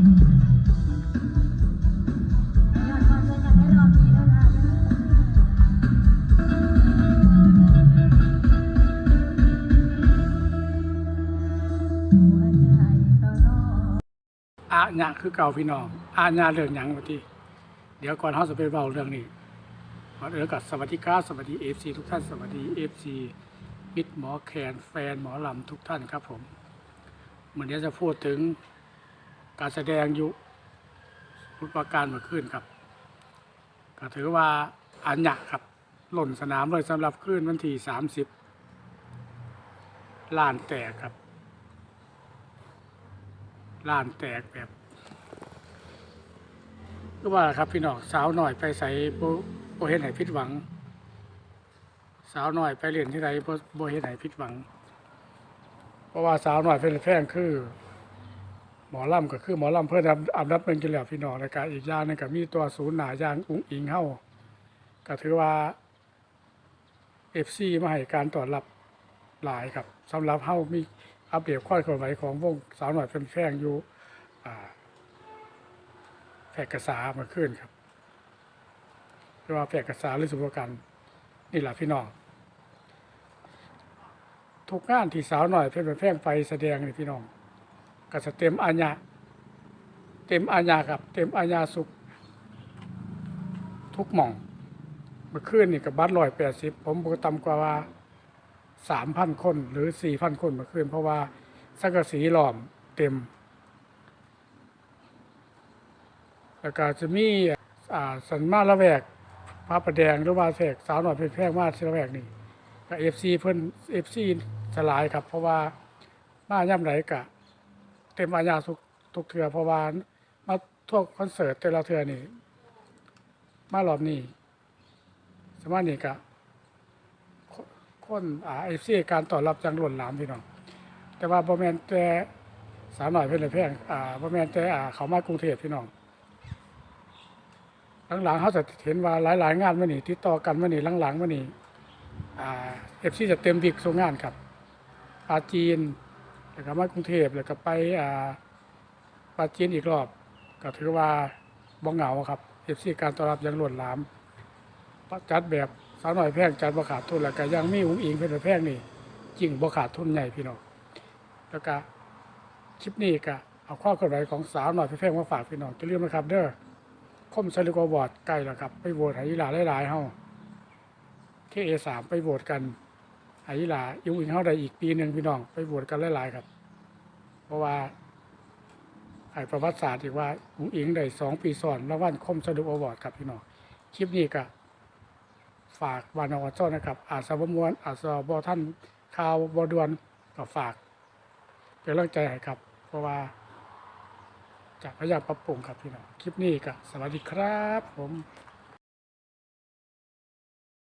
อามเจอกันได้รอบนี้แล้วนะหัวใจต่อรออาคือเก่าพี่น้อง อาญะเรื่องหยังวะที่เดี๋ยวก่อนเฮาจะไปเว้าเรื่องนี้ขอเอิ้นกับสวัสดีครับสวัสดี FC ทุกท่านสวัสดี FC มิตรหมอแคนแฟนหมอลำทุกท่านครับผมเหมือนเดี๋ยวจะพูดถึง การแสดงอยู่พุประการเมื่อคืนครับก็ถือว่าอัญญะครับหล่นสนามเลยสำหรับคืนวันที่สามสิบล้านแตกครับล้านแตกแบบก็ว่าครับพี่น้องสาวหน่อยไปใส่โบบเห็นไหนผิดหวัง สาวหน่อยไปเรียนที่ไหนโบบเห็นไหนผิดหวัง เพราะว่าสาวหน่อยเป็นแพงคือ หมอลำก็คือหมอลำเพื่อนอันดับหนึ่งกันแล้วพี่น้องนการอีกอย่างนึงก็มีตัวศูนย์หนายางอุ้งอิงเฮาก็ถือว่าเอฟซีมาให้การต้อนรับหลายครับสำหรับเฮามีอัปเดตข้อคลื่อนไหวของวงสาวหน่อยเป็นแพงอยู่อ่าแพร่กษามาขึ้นครับเรียกว่าแพร่กษาหรือสุภกันนี่แหละพี่น้องทุกงานที่สาวหน่อยเพื่อนแพงไปแสดงนี่พี่น้อง ก็จะเต็มอาญาเต็มอาญาครับ เต็มอาญาสุข ทุกหม่อง เมื่อคืนนี่กับบัตรร้อยแปดสิบผมบอกต่ำกว่าว่าสามพันคนหรือสี่พันคนเมื่อคืนเพราะว่าสังกะสีหลอมเต็ม แล้วก็จะมีอ่าสันมาละแวกพระประแดงหรือว่าแสกสาวหน่อยเพชรแพงมาละแวกนี่ก็เอฟซีเพิ่นเอฟซีสลายครับ เพราะว่ามาย่ำไหนกะ เต็มอาญาทุกทุกเทือเพราะว่ามาทั่วคอนเสิร์ตแต่ละเทือนี่มารอบนี้สมัยนี้ก็คนอ่าเอฟซีการตอบรับจังหล้นหลามพี่น้องแต่ว่าบ่แมนแต่สาวหน่อยเพิ่อนเลยแพงอ่าบ่แมนแต่อ่าเขามากรุงเทพพี่น้องหลังๆเขาจะเห็นว่าหลายๆงานมื้อนี้ติดต่อกันมื้อนี้หลังๆมื้อนี้อ่าเอฟซีจะเต็มบิกส่งงานครับปาจีน แล้วก็มากรุงเทพแล้วก็ไปอ่าปาจีนอีกรอบ ก็ถือว่าบ่เหงาครับเอฟซีการต้อนรับยังล้นหลามจัดแบบสาวหน่อยแพงจัดบ่ขาดทุนแล้วก็ยังมีอุ้งอิงเป็นแพงนี่จริงบ่ขาดทุนใหญ่พี่น้องแล้วก็คลิปนี้ก็เอาข้อเคลื่อนไหวของสาวหน่อยแพงมาฝากพี่น้องจะลืมนะครับ เด้อคมสลิกอวอร์ดใกล้แล้วครับ ไปโหวตห้ยีหลาหลายๆเฮา KA3 ไปโหวตกัน ให้ยีหลาอุ้งอิงเฮาได้อีกปีหนึ่งพี่น้องไปโหวตกันหลายๆครับ เพราะว่าไอ้ประวัติศาสตร์อีกว่าอุ๋งอิงได้สองปีซ้อนรางวัลคมสนุอวอร์ดครับพี่น้องคลิปนี้ก็ฝากวานอวจ้อนะครับ อาจสบมวนอาจสบท่านข่าวบดวนก็ฝากเป็นกำลังใจให้ครับ เพราะว่าจะพยายามปรับปรุงครับพี่น้องคลิปนี้ก็สวัสดีครับผม